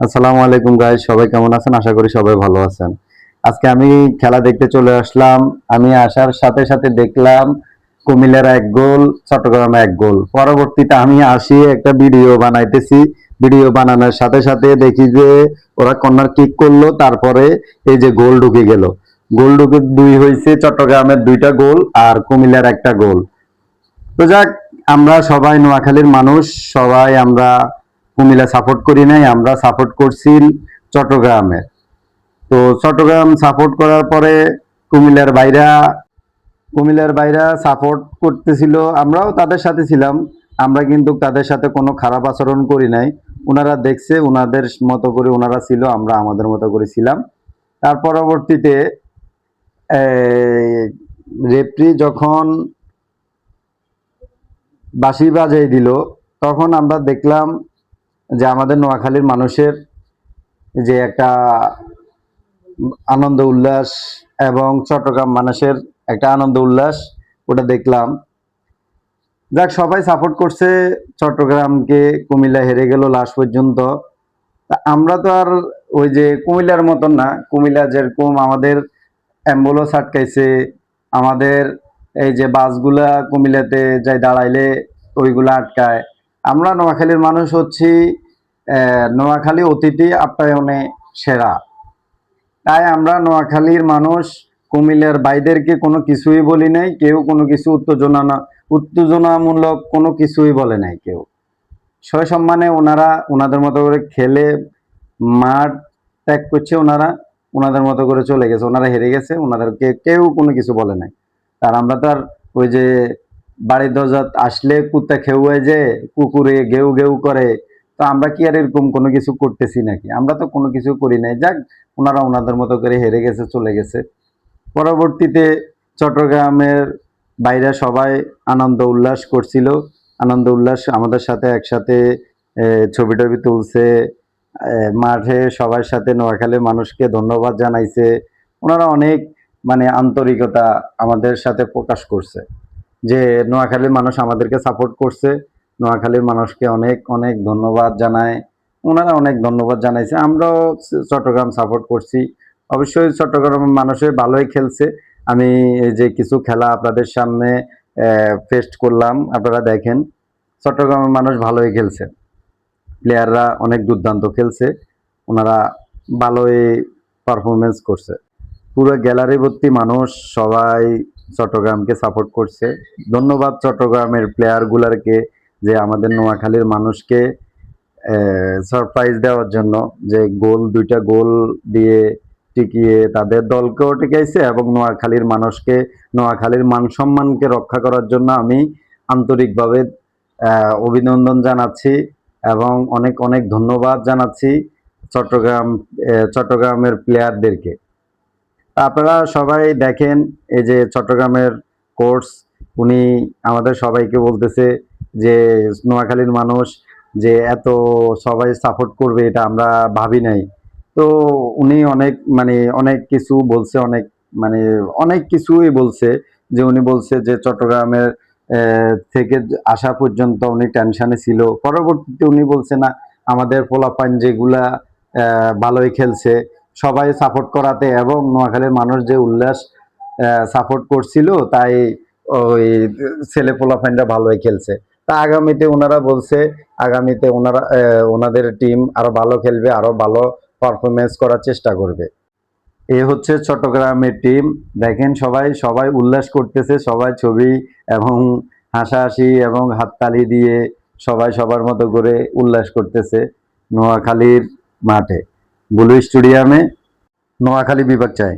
আসসালামু আলাইকুম গাইস সবাই কেমন আছেন? আশা করি সবাই ভালো আছেন। আজকে আমি খেলা দেখতে চলে আসলাম। আমি আসার সাথে সাথে দেখলাম কুমিল্লার এক গোল চট্টগ্রামে এক গোল। পরবর্তীতে আমি আসি, একটা ভিডিও বানাইতেছি। ভিডিও বানানোর সাথে সাথে দেখি যে ওরা কর্নার কিক করল, তারপরে এই যে গোল ঢুকে গেল। গোল ঢুকে দুই হয়েছে, চট্টগ্রামের দুইটা গোল আর কুমিল্লার একটা গোল। তো যাক, আমরা সবাই নোয়াখালীর মানুষ, সবাই আমরা কুমিল্লা সাপোর্ট করি নাই, আমরা সাপোর্ট করছি চট্টগ্রামের। তো চট্টগ্রাম সাপোর্ট করার পরে কুমিল্লার বাইরা কুমিল্লার বাইরা সাপোর্ট করতেছিল, আমরাও তাদের সাথে ছিলাম, আমরা কিন্তু তাদের সাথে কোনো খারাপ আচরণ করি নাই। ওনারা দেখছে ওনাদের মতো করে ওনারা ছিল, আমরা আমাদের মতো করে ছিলাম। তার পরবর্তীতে রেফরি যখন বাঁশি বাজাই দিল, তখন আমরা দেখলাম যে আমাদের নোয়াখালীর মানুষের যে একটা আনন্দ উল্লাস এবং চট্টগ্রাম মানুষের একটা আনন্দ উল্লাস, ওটা দেখলাম। যাক, সবাই সাপোর্ট করছে, চট্টগ্রামকে কুমিল্লা হেরে গেল লাস্ট পর্যন্ত। আমরা তো আর ওই যে কুমিল্লার মতন না, কুমিল্লা যেরকম আমাদের অ্যাম্বুলেন্স আটকাইছে, আমাদের এই যে বাসগুলা কুমিল্লাতে যাই দাঁড়াইলে ওইগুলা আটকায়। আমরা নোয়াখালীর মানুষ হচ্ছি নোয়াখালী অতিথি আপ্যায়নে সেরা। তাই আমরা নোয়াখালীর মানুষ, কুমিল্লার বাইদেরকে কোনো কিছুই বলি নাই, কেউ কোনো কিছু উত্তেজনা না উত্তেজনামূলক কোনো কিছুই বলে নাই কেউ। সয় সম্মানে ওনারা ওনাদের মতো করে খেলে, মাঠ ত্যাগ করছে ওনারা, ওনাদের মতো করে চলে গেছে, ওনারা হেরে গেছে, ওনাদেরকে কেউ কোনো কিছু বলে নাই। আর আমরা তার ওই যে বাড়ির দরজা আসলে কুত্তা খেউয়ে যে, কুকুরে গেউ গেউ করে তো আমরা কি আর এরকম কোনো কিছু করতেছি নাকি? আমরা তো কোনো কিছু করি নাই। যাক, ওনারা ওনাদের মতো করে হেরে গেছে, চলে গেছে। পরবর্তীতে চট্টগ্রামের বাইরে সবাই আনন্দ উল্লাস করছিল। আনন্দ উল্লাস আমাদের সাথে একসাথে ছবি টবি তুলছে। মাঠে সবার সাথে নোয়াখালীর মানুষকে ধন্যবাদ জানাইছে। ওনারা অনেক মানে আন্তরিকতা আমাদের সাথে প্রকাশ করছে। যে নোয়াখালীর মানুষ আমাদেরকে সাপোর্ট করছে। নোয়াখালীর মানুষকে অনেক অনেক ধন্যবাদ জানায়। ওনারা অনেক ধন্যবাদ জানাইছে। আমরাও চট্টগ্রাম সাপোর্ট করছি। অবশ্যই চট্টগ্রামের মানুষে ভালোই খেলছে। আমি এই যে কিছু খেলা আপনাদের সামনে ফেস্ট করলাম, আপনারা দেখেন, চট্টগ্রামের মানুষ ভালোই খেলছে। প্লেয়াররা অনেক দুর্দান্ত খেলছে। ওনারা ভালোই পারফরমেন্স করছে। পুরো গ্যালারি ভর্তি মানুষ সবাই চট্টগ্রামকে সাপোর্ট করছে। ধন্যবাদ চট্টগ্রামের প্লেয়ারগুলারকে যে আমাদের নোয়াখালীর মানুষকে সারপ্রাইজ দেওয়ার জন্য যে গোল, দুইটা গোল দিয়ে টিকিয়ে তাদের দলকেও টিকাইছে এবং নোয়াখালীর মানুষকে, নোয়াখালীর মান সম্মানকে রক্ষা করার জন্য আমি আন্তরিকভাবে অভিনন্দন জানাচ্ছি এবং অনেক অনেক ধন্যবাদ জানাচ্ছি চট্টগ্রাম চট্টগ্রামের প্লেয়ারদেরকে আপনারা সবাই দেখেন এই যে চট্টগ্রামের কোর্স উনি আমাদের সবাইকে বলতেছে যে নোয়াখালীর মানুষ যে এত সবাই সাপোর্ট করবে এটা আমরা ভাবি নাই। তো উনি অনেক মানে অনেক কিছু বলছে, অনেক মানে অনেক কিছুই বলছে যে উনি বলছে যে চট্টগ্রামের থেকে আসা পর্যন্ত উনি টেনশানে ছিল। পরবর্তীতে উনি বলছে, না, আমাদের পোলাপান যেগুলা ভালোই খেলছে, সবাই সাপোর্ট করাতে এবং নোয়াখালীর মানুষ যে উল্লাস সাপোর্ট করছিল, তাই ওই ছেলে পোলাপানরা ভালোই খেলছে। তা আগামীতে ওনারা বলছে, আগামীতে ওনারা ওনাদের টিম আরও ভালো খেলবে, আরও ভালো পারফরমেন্স করার চেষ্টা করবে। এ হচ্ছে চট্টগ্রামের টিম দেখেন সবাই সবাই উল্লাস করতেছে, সবাই ছবি এবং হাসাহাসি এবং হাততালি দিয়ে সবাই সবার মতো করে উল্লাস করতেছে নোয়াখালীর মাঠে। বুলু স্টেডিয়ামে নোয়াখালী বিভাগ চাই।